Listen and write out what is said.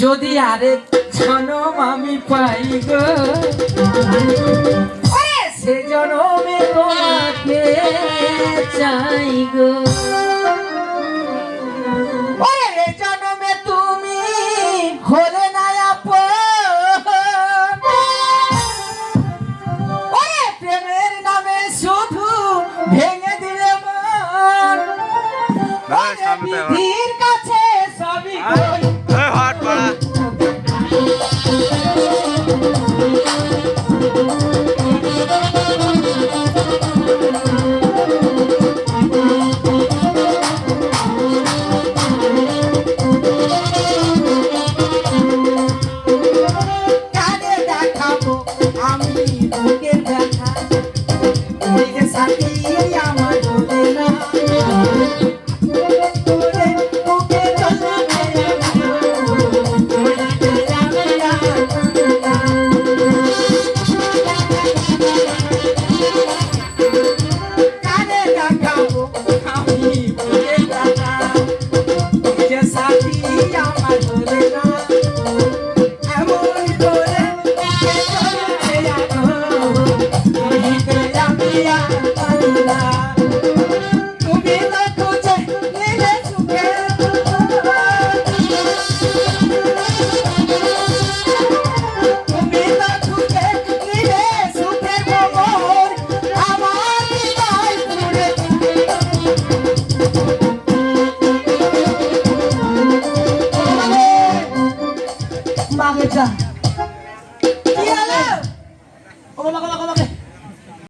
যদি আরে জনম আমি পাই গো ওরে! সে জনমে তোমাকে চাই গো। মন দাদা, ওরে সামনে Yeah. umakit siya. Kilala! Umamakalakas